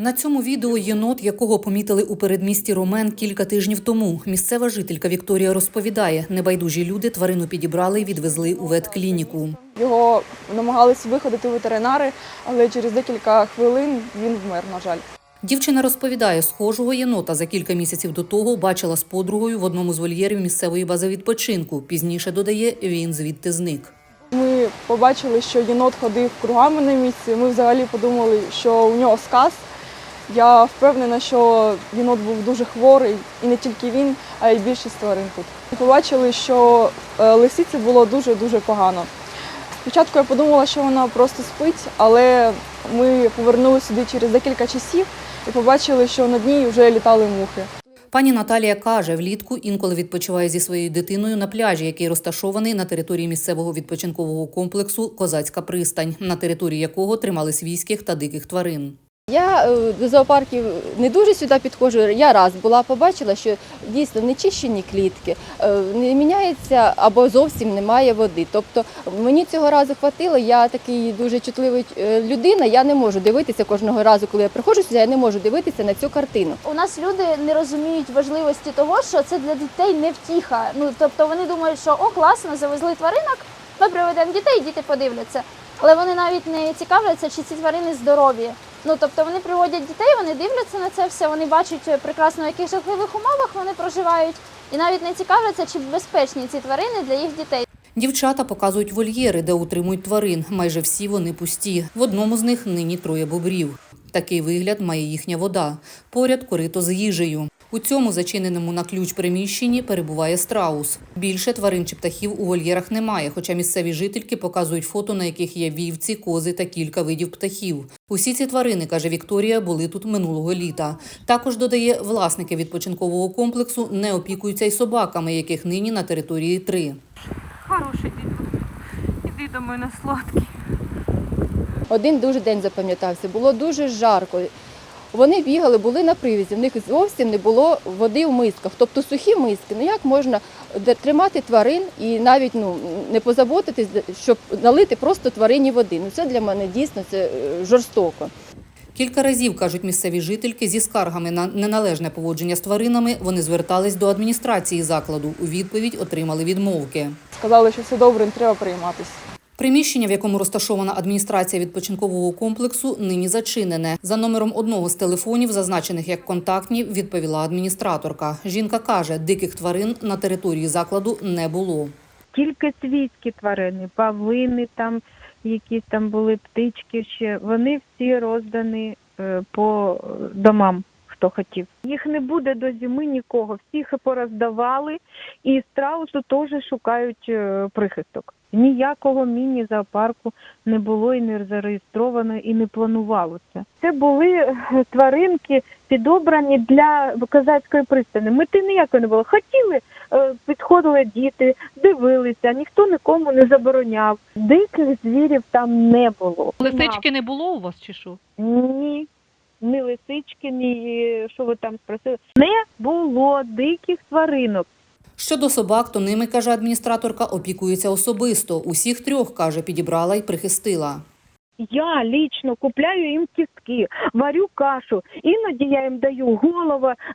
На цьому відео єнот, якого помітили у передмісті Ромен кілька тижнів тому. Місцева жителька Вікторія розповідає, небайдужі люди тварину підібрали і відвезли у ветклініку. Його намагалися виходити ветеринари, але через декілька хвилин він вмер, на жаль. Дівчина розповідає, схожого єнота за кілька місяців до того бачила з подругою в одному з вольєрів місцевої бази відпочинку. Пізніше додає, він звідти зник. Ми побачили, що єнот ходив кругами на місці. Ми взагалі подумали, що у нього сказ. Я впевнена, що єнот був дуже хворий, і не тільки він, а й більшість тварин тут. Побачили, що е, лисиці було дуже-дуже погано. Спочатку я подумала, що вона просто спить, але ми повернулися сюди через декілька часів і побачили, що над ній вже літали мухи. Пані Наталія каже, влітку інколи відпочиває зі своєю дитиною на пляжі, який розташований на території місцевого відпочинкового комплексу Козацька пристань, на території якого тримали свійських та диких тварин. Я е, до зоопарків не дуже сюди підходжу. Я раз була, побачила, що дійсно не чищені клітки, е, не міняється або зовсім немає води. Тобто мені цього разу хватило. Я такий дуже чутливий е, людина. Я не можу дивитися кожного разу, коли я приходжу сюди, я не можу дивитися на цю картину. У нас люди не розуміють важливості того, що це для дітей не втіха. Ну тобто вони думають, що о, класно, завезли тваринок, ми приведемо дітей, діти подивляться. Але вони навіть не цікавляться, чи ці тварини здорові. Ну тобто вони приводять дітей, вони дивляться на це все, вони бачать е, прекрасно, в яких жахливих умовах вони проживають, і навіть не цікавляться, чи безпечні ці тварини для їх дітей. Дівчата показують вольєри, де утримують тварин. Майже всі вони пусті. В одному з них нині троє бобрів. Такий вигляд має їхня вода. Поряд корито з їжею. У цьому зачиненому на ключ приміщенні перебуває страус. Більше тварин чи птахів у вольєрах немає, хоча місцеві жительки показують фото, на яких є вівці, кози та кілька видів птахів. Усі ці тварини, каже Вікторія, були тут минулого літа. Також додає, власники відпочинкового комплексу не опікуються й собаками, яких нині на території три. Хороший дід. Іди до мене сладкий. Один дуже день запам'ятався, було дуже жарко. Вони бігали, були на привізі, в них зовсім не було води в мисках, тобто сухі миски. Ну як можна тримати тварин і навіть ну, не позаботитись, щоб налити просто тварині води. Ну це для мене дійсно це е, жорстоко. Кілька разів, кажуть місцеві жительки, зі скаргами на неналежне поводження з тваринами вони звертались до адміністрації закладу. У відповідь отримали відмовки. Сказали, що все добре, не треба прийматися. Приміщення, в якому розташована адміністрація відпочинкового комплексу, нині зачинене. За номером одного з телефонів, зазначених як контактні, відповіла адміністраторка. Жінка каже, диких тварин на території закладу не було. тільки свійські тварини, павлини, там якісь там були птички ще. Вони всі роздані е, по домам, хто хотів. Їх не буде до зими нікого. Всіх пороздавали, і страусу теж шукають е, прихисток. Ніякого міні-зоопарку не було і не зареєстровано, і не планувалося. Це були е, тваринки, підобрані для козацької пристані. Мети ніякої не було. Хотіли, е, підходили діти, дивилися, ніхто нікому не забороняв. Диких звірів там не було. Лисички не було у вас чи що? Ні. Ні лисички, ні е, що ви там спросили. Не було диких тваринок. Щодо собак, то ними, каже адміністраторка, опікується особисто. Усіх трьох, каже, підібрала і прихистила. Я лічно купляю їм кістки, варю кашу. Іноді я їм даю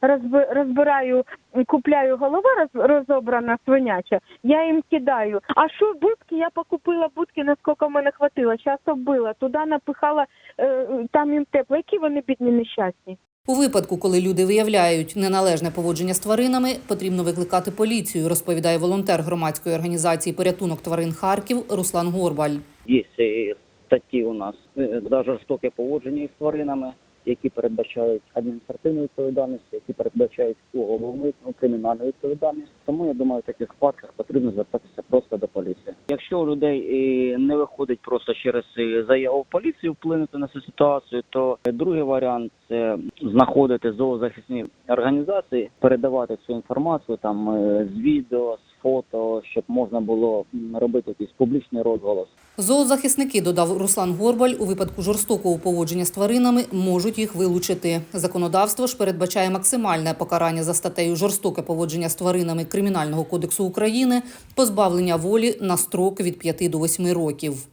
розби- розбираю, купляю голова роз- розобрана свиняча. Я їм кидаю. А що будки? Я покупила будки, наскільки мене хватило. Зараз оббила, туди напихала, е, там їм тепло. Які вони бідні нещасні. У випадку, коли люди виявляють неналежне поводження з тваринами, потрібно викликати поліцію, розповідає волонтер громадської організації Порятунок тварин Харків Руслан Горбаль. Є е, статті у нас е, за жорстоке поводження із тваринами, які передбачають адміністративну відповідальність, які передбачають уголовну ну, кримінальну відповідальність. Тому я думаю, в таких випадках потрібно звертатися просто до поліції. Якщо у людей е, не виходить просто через е, заяву в поліцію вплинути на цю ситуацію, то другий варіант це знаходити зоозахисні організації, передавати цю інформацію там е, з відео, з фото, щоб можна було робити якийсь публічний розголос. Зоозахисники, додав Руслан Горбаль, у випадку жорстокого поводження з тваринами можуть їх вилучити. Законодавство ж передбачає максимальне покарання за статтею жорстоке поводження з тваринами Кримінального кодексу України, позбавлення волі на строк від 5 до 8 років.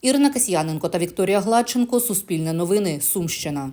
Ірина Касьяненко та Вікторія Гладченко. Суспільне новини. Сумщина.